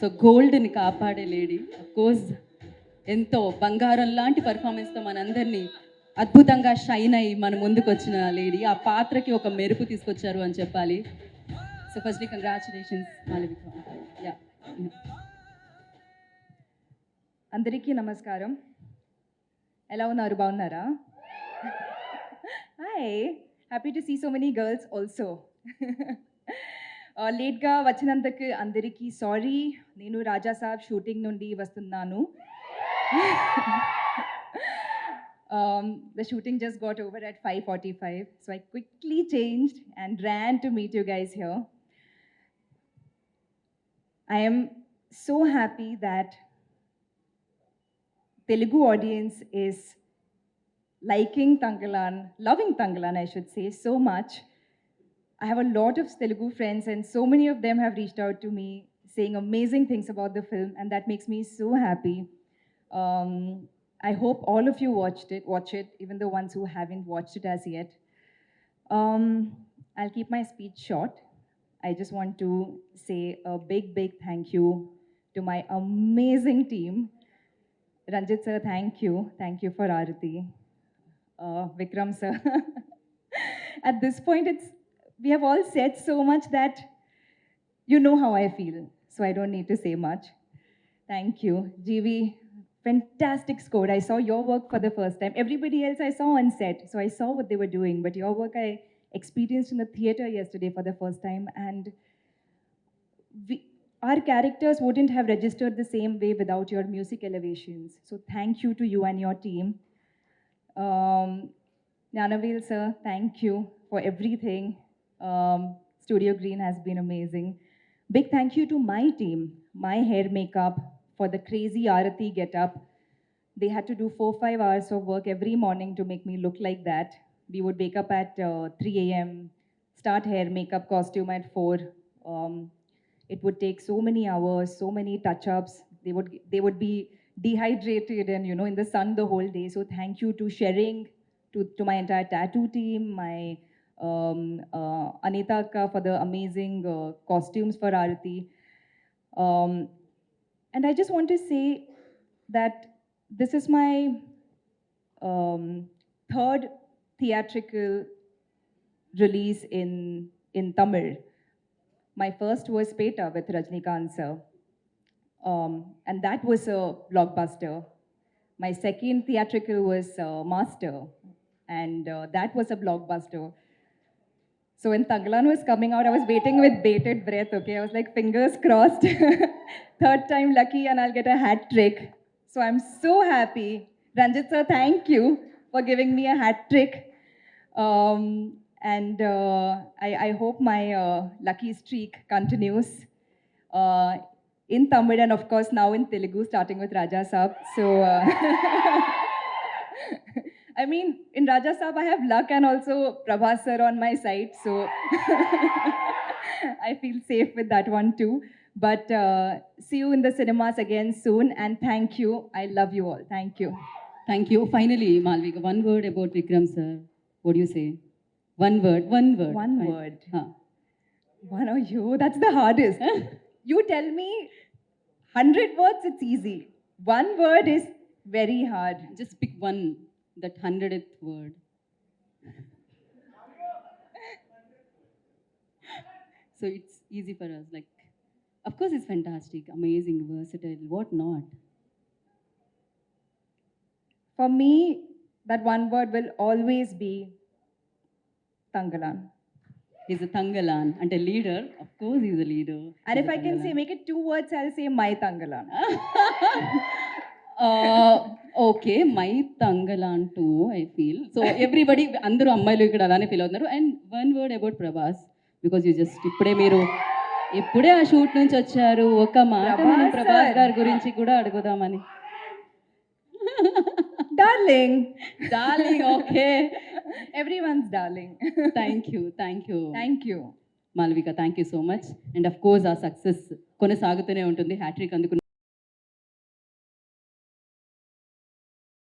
So గోల్డ్ని కాపాడే lady course ఎంతో బంగారం లాంటి పర్ఫార్మెన్స్తో మనందరినీ అద్భుతంగా షైన్ అయ్యి మన ముందుకు వచ్చిన లేడీ. ఆ పాత్రకి ఒక మెరుపు తీసుకొచ్చారు అని చెప్పాలి. So firstly congratulations Malavika yeah అందరికీ నమస్కారం. ఎలా ఉన్నారు? బాగున్నారా? Hi happy to see so many girls also లేట్గా Uh, వచ్చినందుకు అందరికీ సారీ నేను రాజా సాబ్ షూటింగ్ నుండి వస్తున్నాను um, the shooting just got over at 5.45 so i quickly changed and ran to meet you guys here i am so happy that Telugu audience is liking Tangalan, loving Tangalan, I should say, so much. I have a lot of Telugu friends, and so many of them have reached out to me saying amazing things about the film, and that makes me so happy. Um, I hope all of you watched it, watch it, even the ones who haven't watched it as yet. Um, I'll keep my speech short. I just want to say a big, big thank you to my amazing team. Ranjit sir, thank you. Thank you for Arati. Uh, Vikram sir. At this point, it's we have all said so much that you know how I feel. So I don't need to say much. Thank you. GV, fantastic score. I saw your work for the first time. Everybody else I saw on set. So I saw what they were doing. But your work I experienced in the theater yesterday for the first time. And we, our characters wouldn't have registered the same way without your music elevations. So thank you to you and your team. Um, Nanavel sir, thank you for everything. Um, Studio Green has been amazing. Big thank you to my team, my hair makeup for the crazy Arati getup. They had to do four five hours of work every morning to make me look like that. We would wake up at uh, 3 a.m., start hair, makeup, costume at 4. Um, it would take so many hours, so many touch-ups. They would they would be dehydrated and you know in the sun the whole day. So thank you to sharing, to to my entire tattoo team, my um, uh, Anita Akka for the amazing uh, costumes for Arati. Um, and I just want to say that this is my um, third theatrical release in in Tamil. My first was Peta with Rajnikant sir, um, and that was a blockbuster. My second theatrical was uh, Master, and uh, that was a blockbuster. So when Tangalan was coming out, I was waiting with bated breath, okay? I was like, fingers crossed. Third time lucky, and I'll get a hat trick. So I'm so happy. Ranjit sir, thank you for giving me a hat trick. Um, and uh, I, I hope my uh, lucky streak continues uh, in Tamil and, of course, now in Telugu, starting with Raja Saab. So. I mean, in Raja Saab, I have luck and also Prabha sir on my side. So I feel safe with that one too. But uh, see you in the cinemas again soon. And thank you. I love you all. Thank you. Thank you. Finally, Malvika, one word about Vikram sir. What do you say? One word, one word. One word. Huh. One of you, that's the hardest. you tell me 100 words, it's easy. One word is very hard. Just pick one that hundredth word. so it's easy for us. Like, of course, it's fantastic, amazing, versatile. What not? For me, that one word will always be Tangalan. He's a Tangalan and a leader. Of course, he's a leader. And He's if I can say, make it two words, I'll say my Tangalan. Okay my Thangalaan too I feel so everybody అందరూ అమ్మాయిలు ఇక్కడ అలానే feel అవుతున్నారు and one word about Prabhas because you just ఇప్పుడే మీరు ఇప్పుడే ఆ shoot నుంచి వచ్చారు ఒక మాట మనం ప్రభాస్. గారి గురించి కూడా అడుగుదామని darling. Darling okay Everyone's darling. Thank you thank you Thank you. Malvika thank you so much and of course ఆ సక్సెస్ కొనసాగుతూనే ఉంటుంది హ్యాట్రిక్ అందుకున్న